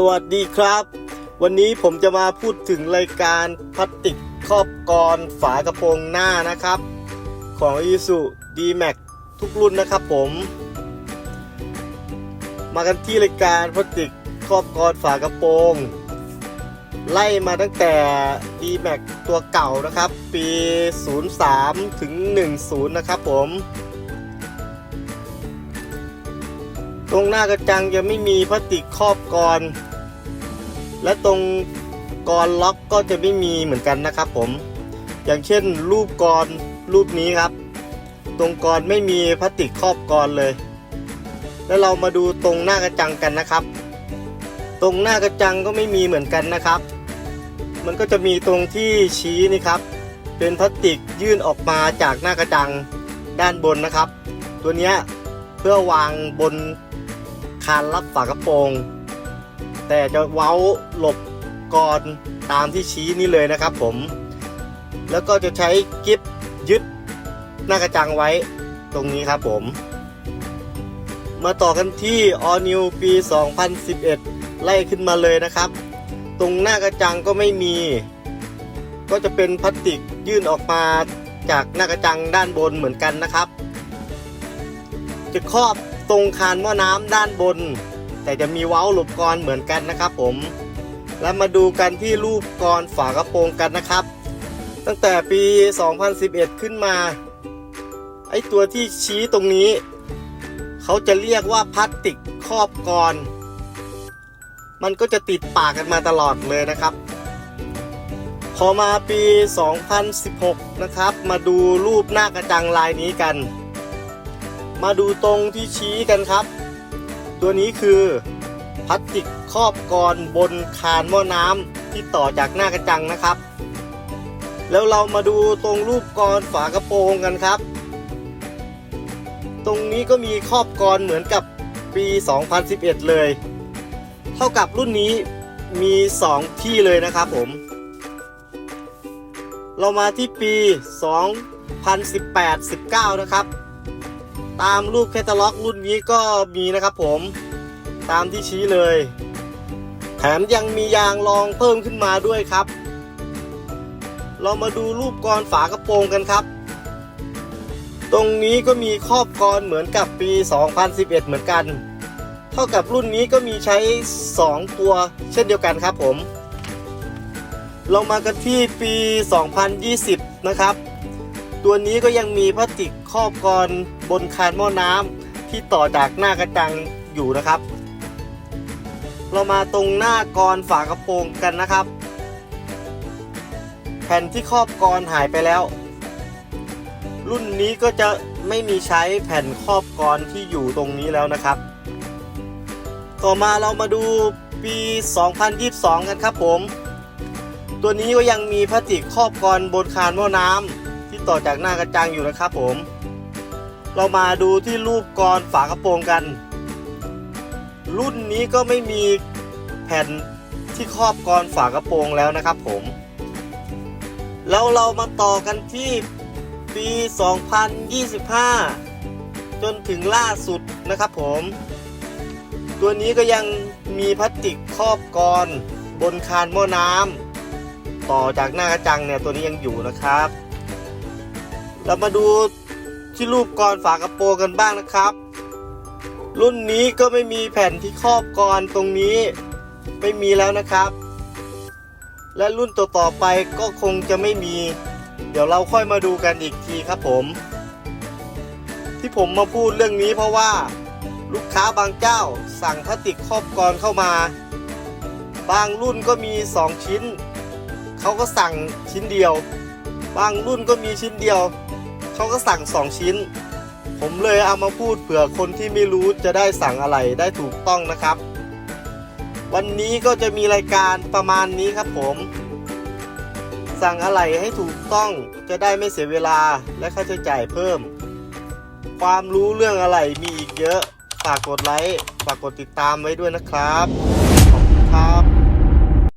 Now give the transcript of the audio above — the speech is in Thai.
สวัสดีครับ วันนี้ผมจะมาพูดถึงรายการพลาสติกครอบกรฝากระโปรงหน้านะครับ ของ i s u d m a x ทุกรุ่นนะครับผม มากันที่รายการพลาสติกครอบกรฝากระโปรง ไล่มาตั้งแต่ d m a x ตัวเก่านะครับ ปี 03 ถึง 10 นะครับผมตรงหน้ากระจังจะไม่มีพลาสติกครอบกร และตรงกรอนล็อกก็จะไม่มีเหมือนกันนะครับผม อย่างเช่นรูปกรรูปนี้ครับ ตรงกรอนไม่มีพลาสติกครอบกรอนเลย แล้วเรามาดูตรงหน้ากระจังกันนะครับ ตรงหน้ากระจังก็ไม่มีเหมือนกันนะครับ มันก็จะมีตรงที่ชี้นี่ครับ เป็นพลาสติกยื่นออกมาจากหน้ากระจังด้านบนนะครับ ตัวนี้เพื่อวางบนคานรับฝากระโปรง แต่จะเว้าหลบกรตามที่ชี้นี่เลยนะครับผม แล้วก็จะใช้กิฟยึดหน้ากระจังไว้ตรงนี้ครับผม มาต่อกันที่ All New ปี 2011 ไล่ขึ้นมาเลยนะครับ ตรงหน้ากระจังก็ไม่มี ก็จะเป็นพลาสติกยื่นออกมาจากหน้ากระจังด้านบนเหมือนกันนะครับ จะครอบตรงคานหม้อน้ำด้านบน แต่จะมีเว้าหลบกรเหมือนกันนะครับผม แล้วมาดูกันที่รูปกรฝากระโปรงกันนะครับ ตั้งแต่ปี 2011 ขึ้นมา ไอตัวที่ชี้ตรงนี้ เขาจะเรียกว่าพลาสติกครอบกร มันก็จะติดปากกันมาตลอดเลยนะครับ พอมาปี 2016 นะครับ มาดูรูปหน้ากระจังลายนี้กัน มาดูตรงที่ชี้กันครับ ตัวนี้คือพลาสติกครอบกรบนคานหม้อน้ำที่ต่อจากหน้ากระจังนะครับ แล้วเรามาดูตรงรูปกรฝากระโปรงกันครับ ตรงนี้ก็มีครอบกรเหมือนกับปี 2011 เลย เท่ากับรุ่นนี้มี 2 ที่เลยนะครับผม เรามาที่ปี 2018-19 นะครับ ตามรูปแคตตาล็อกรุ่นนี้ก็มีนะครับผมตามที่ชี้เลย แถมยังมียางรองเพิ่มขึ้นมาด้วยครับ เรามาดูรูปกรฝากระโปรงกันครับ ตรงนี้ก็มีครอบกรเหมือนกับปี 2011 เหมือนกัน เท่ากับรุ่นนี้ก็มีใช้ 2 ตัวเช่นเดียวกันครับผม เรามากันที่ปี 2020 นะครับ ตัวนี้ก็ยังมีพลาสติกครอบกรบนคานหม้อน้ำที่ต่อจากหน้ากระจังอยู่นะครับ เรามาตรงหน้ากรฝากระโปรงกันนะครับ แผ่นที่ครอบกรหายไปแล้ว รุ่นนี้ก็จะไม่มีใช้แผ่นครอบกรที่อยู่ตรงนี้แล้วนะครับ ต่อมาเรามาดูปี 2022 กันครับผม ตัวนี้ก็ยังมีพลาสติกครอบกรบนคานหม้อน้ำ ต่อจากหน้ากระจังอยู่นะครับผม เรามาดูที่รูปกรฝากระโปรงกัน รุ่นนี้ก็ไม่มีแผ่นที่ครอบกรฝากระโปรงแล้วนะครับผม แล้วเรามาต่อกันที่ปี 2025 จนถึงล่าสุดนะครับผม ตัวนี้ก็ยังมีพลาสติกครอบกรบนคานหม้อน้ำต่อจากหน้ากระจังเนี่ยตัวนี้ยังอยู่นะครับ เรามาดูที่รูปกรฝากระโปรงกันบ้างนะครับ รุ่นนี้ก็ไม่มีแผ่นที่ครอบกรตรงนี้ไม่มีแล้วนะครับ และรุ่นต่อไปก็คงจะไม่มี เดี๋ยวเราค่อยมาดูกันอีกทีครับผม ที่ผมมาพูดเรื่องนี้เพราะว่าลูกค้าบางเจ้าสั่งพลาสติกครอบกรเข้ามา บางรุ่นก็มี 2 ชิ้น เขาก็สั่งชิ้นเดียว บางรุ่นก็มีชิ้นเดียว เขาก็สั่ง2ชิ้น ผมเลยเอามาพูดเผื่อคนที่ไม่รู้จะได้สั่งอะไรได้ถูกต้องนะครับ วันนี้ก็จะมีรายการประมาณนี้ครับผม สั่งอะไรให้ถูกต้องจะได้ไม่เสียเวลาและค่าใช้จ่ายเพิ่ม ความรู้เรื่องอะไรมีอีกเยอะ ฝากกดไลค์ ฝากกดติดตามไว้ด้วยนะครับ